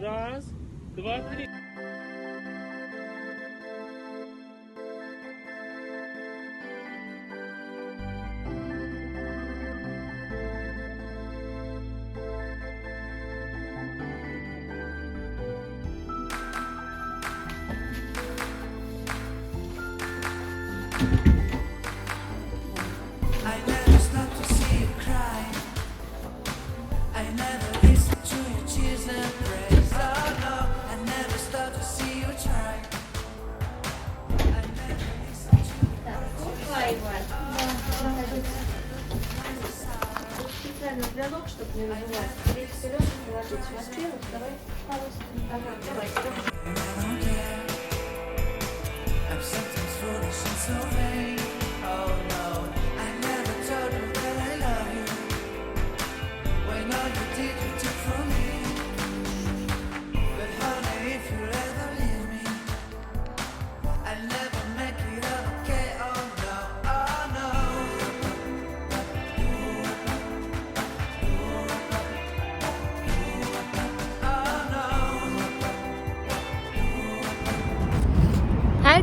Раз, два, три. Для ног, чтобы не нажимать. Третий вперед, положить. Во-первых, давай, пожалуйста. Ага, давай.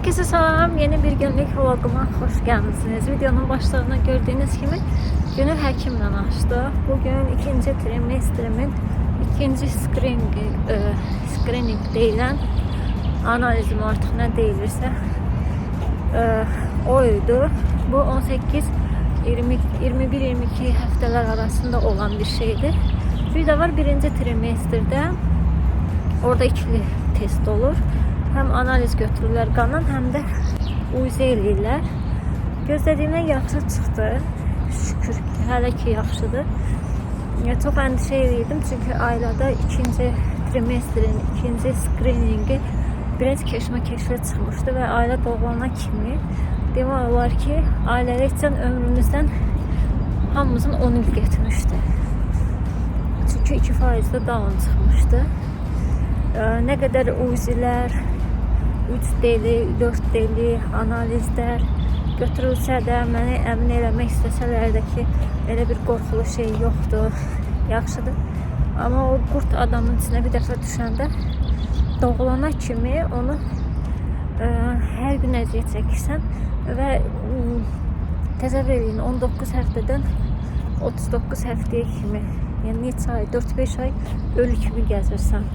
Herkese salam. Yeni bir günlük vloguma hoş geldiniz. Videonun başlarında gördüğünüz gibi günü həkimlə açdı. Bugün ikinci trimestrimin ikinci screening, e, screening deyilən analizim artıq nə deyilirsə e, o idi. Bu 18 20 21-22 həftələr arasında olan bir şeydir. Bir də var birinci trimestrdə Orada ikili test olur. Hem analiz götürürlər qanın, həm də UZ eləyirlər. Gözlədiyimdən yaxşı çıxdı. Şükür ki, hələ ki yaxşıdır. Ya, çox əndişə edirdim çünki ailədə ikinci trimestrin ikinci screeningi biraz keşmə keşfə çıxmışdı və ailə doğulana kimi demək olar ki, ailəlikcən ömrümüzdən hamımızın 10 il getmişdi. Çünki 2%də down çıxmışdı. Ne kadar uzilər, 3 deli, 4 deli, analizlər götürülsə də məni əmin eləmək istəsələr də ki, elə bir qorxulu şey yoxdur, yaxşıdır. Amma o qurt adamın içinə bir dəfə düşəndə doğulana kimi onu ə, hər gün əziyyət çəkirsən və ə, təsəvvür edin 19 həftədən 39 həftəyə kimi, yəni neçə ay, 4-5 ay ölü kimi gəzirsən.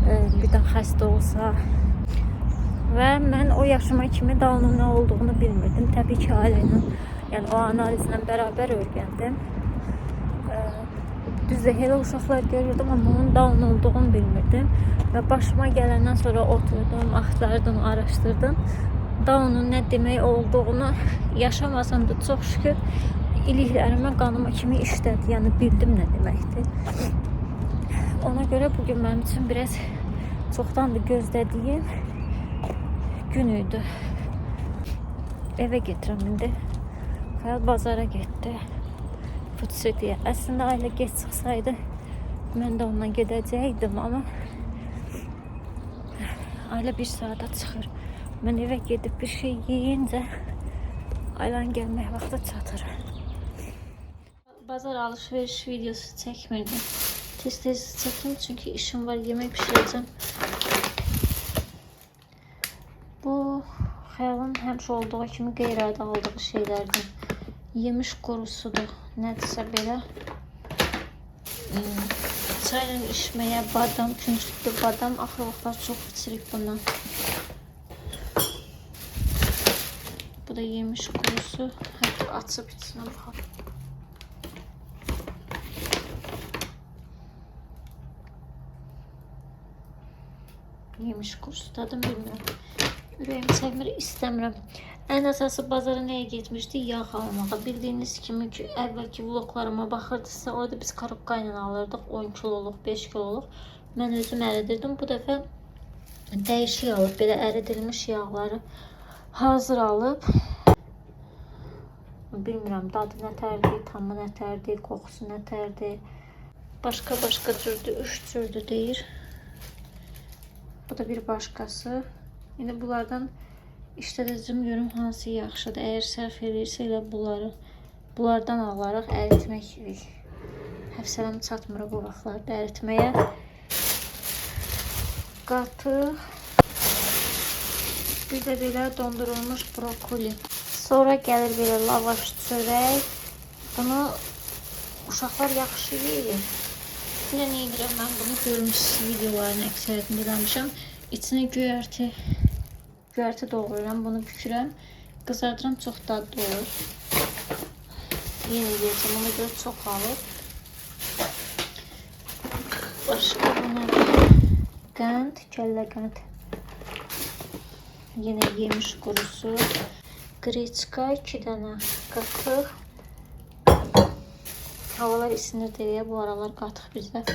Ee, bir də xəstə olsa və mən o yaşıma kimi Down'un nə olduğunu bilmirdim. Təbii ki, ailə ilə, yəni o analizlə bərabər öyrəndim. Düzdür, elə uşaqlar görürdüm, amma onun Down olduğunu bilmirdim. Və başıma gələndən sonra oturdum, axtardım, araşdırdım. Down'un nə demək olduğunu yaşamasam da çox şükür iliklərimə qanıma kimi işlədi. Yəni bildim nə deməkdir. Ona göre bugün benim için biraz çoktandır gözlediğim günüydü. Eve getirəm indi. Xəyal bazara getdi. Futsetiyə. Əslində ailə geç çıxsaydı mən də onunla gedəcəkdim, amma ailə bir saata çıxır. Mən evə gedib bir şey yeyincə ailənin gəlmək vaxtı çatır. Bazar alışveriş videosu çəkmirdim. Tez tez çekim çünkü işim var yemek pişireceğim. Bu Həmişə olduğu kimi qeyri-adi aldığı şeylərdən. Yemiş qurusudur. Nədirsə belə. Hmm, Çayla içməyə badam, küncütlü badam. Axır vaxtlar çox içirik bundan. Bu da yemiş qurusu. Hətta açıb içsinə baxaq. yemiş kursu tadım bilmiyorum. Ürəyim çəkmir, istəmirəm. Ən əsası bazara nəyə getmişdik? Yağ almağa. Bildiyiniz kimi ki, əvvəlki vloglarıma baxırdınızsa, orada biz korobka ilə alırdıq. 10 kiloluq, 5 kiloluq. Mən özüm əridirdim. Bu dəfə dəyişik alıb, belə əridilmiş yağları hazır alıb. Bilmirəm, dadı nətərdir, tamı nətərdir, qoxusu nətərdir. Başqa-başqa cürdür, üç cürdür deyir. Bu da bir başqası. İndi bunlardan işlədəcəm görüm hansı yaxşıdır. Əgər sərf edirsə elə bunları bunlardan alarıq, əritmək. Həvsələm çatmır bu vaxtlarda əritməyə. qatıq. Bir də belə dondurulmuş brokoli. Sonra gəlir belə lavaş çörək. Bunu uşaqlar yaxşı yeyir. Nə edirəm mən bunu görmüş videoların əksəriyyətində eləmişəm. İçinə göyərti göyərti doğrayıram, bunu bükürəm, qızardıram, çox dadlı olur. Yenə yeyəcəm, ona görə çox alır. Başqa buna qənd, kəllə qənd. Yenə yemiş qurusu. Qreçka 2 dənə qatıq. Havalar isinir deyə bu aralar qatıq bizdə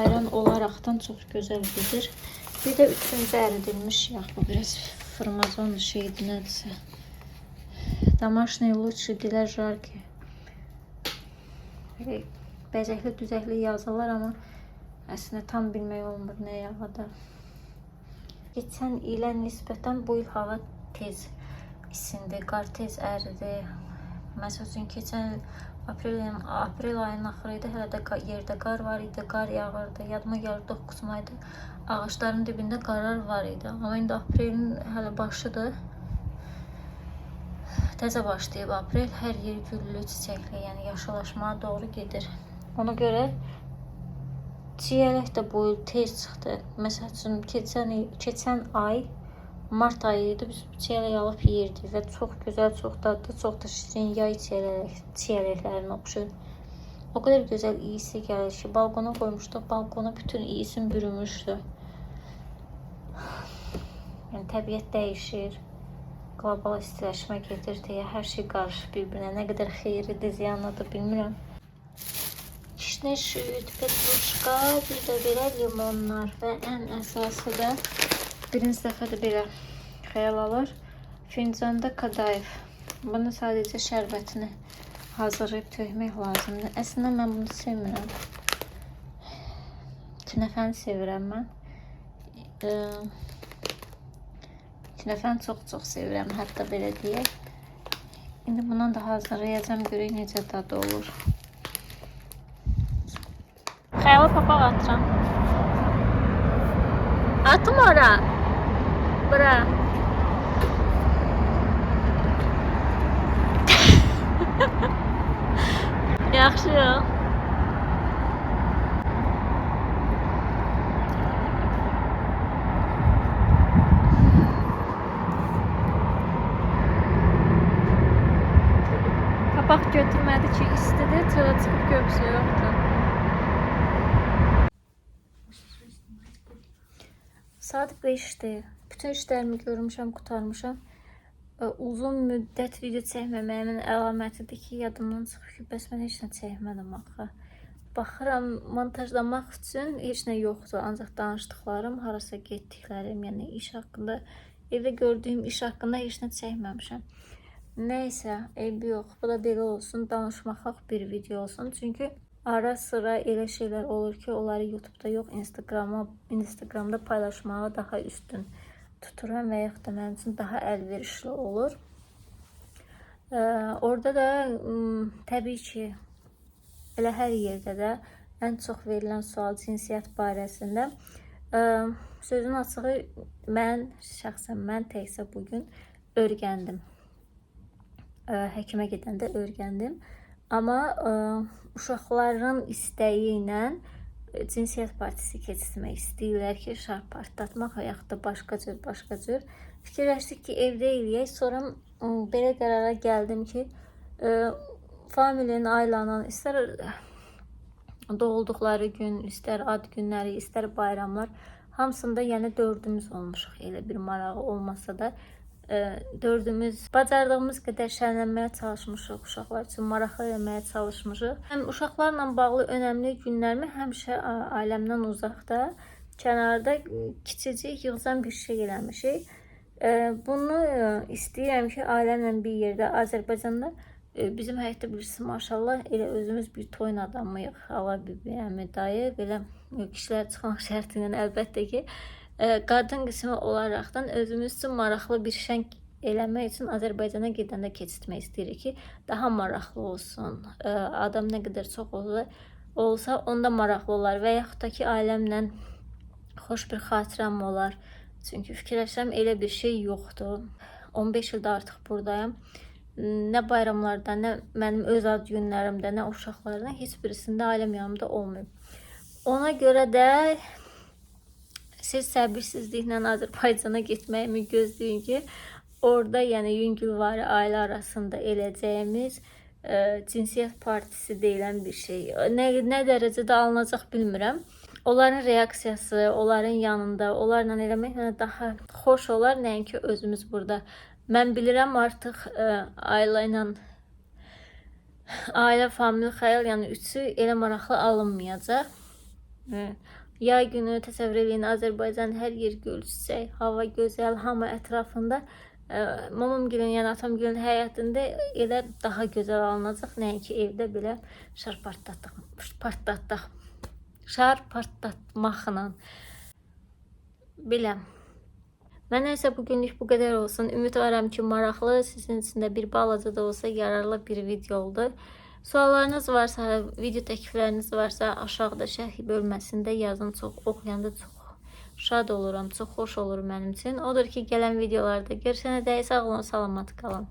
ayran olaraqdan çox gözəl gedir. Bir də üçüncü əridilmiş yağ. Bu biraz farmazon şeydi nədirsə. Домашние лучше для жарки. Belə bəzəkli düzəkli yazırlar amma əslində tam bilmək olmur nə yağıdır. Keçən ilə nisbətən bu il hava tez isindi, qar tez əridi. Məsəl üçün keçən il aprel, ayın- aprel ayının axırı idi, hələ də yerdə qar var idi, qar yağırdı. Yadıma gəlir 9 mayda ağacların dibində qarlar var idi. Amma indi aprelin hələ başıdır. Təzə başlayıb aprel, hər yer güllü, çiçəkli, yəni yaşıllaşmağa doğru gedir. Ona görə çiyələk də bu il tez çıxdı. Məsəl üçün keçən keçən ay mart ayı idi. Biz çiyələk alıb yeyirdik və çox gözəl, çox dadlı, çox da şirin yay çiyələk, çiyələklərinə oxşur. O qədər gözəl iyisi gəlir ki, balkona qoymuşduq, balkona bütün iyisin bürümüşdü. Yəni təbiət dəyişir. Qlobal istiləşmə gedir deyə hər şey qarışır bir-birinə. Nə qədər xeyirlidir, ziyanlıdır bilmirəm. Kişnə süd, petruşka, bir də belə limonlar və ən əsası da birinci dəfə də belə xəyal alır. Fincanda kadayıf. Bunu sadəcə şərbətini hazırlayıb tökmək lazımdır. Əslində mən bunu sevmirəm. Künəfəni sevirəm mən. Ee, Künəfəni çox-çox sevirəm, hətta belə deyək. İndi bundan da hazırlayacağam, görək necə dadı olur. Xəyala papaq atıram. Atım ora. Bura. Yaxşı yox. Papaq götürmədi ki, istidir, çölə çıxıb göbsə yoxdur. Saat 5-dir. Bütün işlərimi görmüşəm, qutarmışam. Uzun müddət video çəkməməyimin əlamətidir ki, yadımdan çıxıb ki, bəs mən heç nə çəkmədim axı. Baxıram, montajlamaq üçün heç nə yoxdur, ancaq danışdıqlarım, harasa getdiklərim, yəni iş haqqında, evdə gördüyüm iş haqqında heç nə çəkməmişəm. Nəysə, eybi yox. Bu da belə olsun, danışmaqlıq bir video olsun. Çünki ara sıra elə şeylər olur ki, onları YouTube-da yox, Instagrama, Instagramda paylaşmağa daha üstün tuturam və yaxud da mənim üçün daha əlverişli olur. Ee, orada da təbii ki, elə hər yerdə də ən çox verilən sual cinsiyyət barəsində. Ee, sözün açığı mən şəxsən mən təkcə bu gün öyrəndim. Ə, həkimə gedəndə öyrəndim. Amma ə, uşaqların istəyi ilə cinsiyyət partisi keçirmək istəyirlər ki, şar partlatmaq və yaxud da başqa cür, başqa cür. Fikirləşdik ki, evdə eləyək. Sonra ə, belə qərara gəldim ki, ə, familiyanın, ailənin istər doğulduqları gün, istər ad günləri, istər bayramlar hamısında yəni dördümüz olmuşuq. Elə bir marağı olmasa da dördümüz bacardığımız qədər şənlənməyə çalışmışıq, uşaqlar üçün maraqlı eləməyə çalışmışıq. Həm uşaqlarla bağlı önəmli günlərimi həmişə ailəmdən uzaqda, kənarda ə, kiçicik yığcam bir şey eləmişik. Ə, Bunu ə, istəyirəm ki, ailəmlə bir yerdə Azərbaycanda bizim həyətdə birisi maşallah elə özümüz bir toyun adamıyıq. Hala bibi, əmi, dayı belə kişilər çıxmaq şərti ilə əlbəttə ki, qadın qismi olaraqdan özümüz üçün maraqlı bir şəng eləmək üçün Azərbaycana gedəndə keçirtmək istəyirik ki, daha maraqlı olsun. Ə, Adam nə qədər çox olsa, onda maraqlı olar və yaxud da ki, ailəmlə xoş bir xatirəm olar. Çünki fikirləşirəm elə bir şey yoxdur. 15 ildə artıq burdayam. Nə bayramlarda, nə mənim öz ad günlərimdə, nə uşaqlardan heç birisində ailəm yanımda olmayıb. Ona görə də siz səbirsizliklə Azərbaycana getməyimi gözləyin ki, orada yəni yüngülvari ailə arasında eləcəyimiz e, cinsiyyət partisi deyilən bir şey. Nə nə dərəcədə alınacaq bilmirəm. Onların reaksiyası, onların yanında, onlarla eləmək mənə daha xoş olar, nəinki özümüz burada. Mən bilirəm artıq ə, ailə ilə ailə, family xəyal, yəni üçü elə maraqlı alınmayacaq. Hə. Yay günü təsəvvür eləyin Azərbaycan hər yer gül çiçək, hava gözəl, hamı ətrafında ə, mamam gilin, yəni atam gilin həyətində elə daha gözəl alınacaq, nəinki evdə belə şar partlatdıq, partlatdıq. Şar partlatmaqla. Biləm. Mənə isə bugünlük bu qədər olsun. Ümidvaram ki, maraqlı, sizin üçün də bir balaca da olsa yararlı bir video oldu. Suallarınız varsa, video təklifləriniz varsa aşağıda şərh bölməsində yazın. Çox oxuyanda çox şad oluram, çox xoş olur mənim üçün. Odur ki, gələn videolarda görüşənə dək sağ olun, salamat qalın.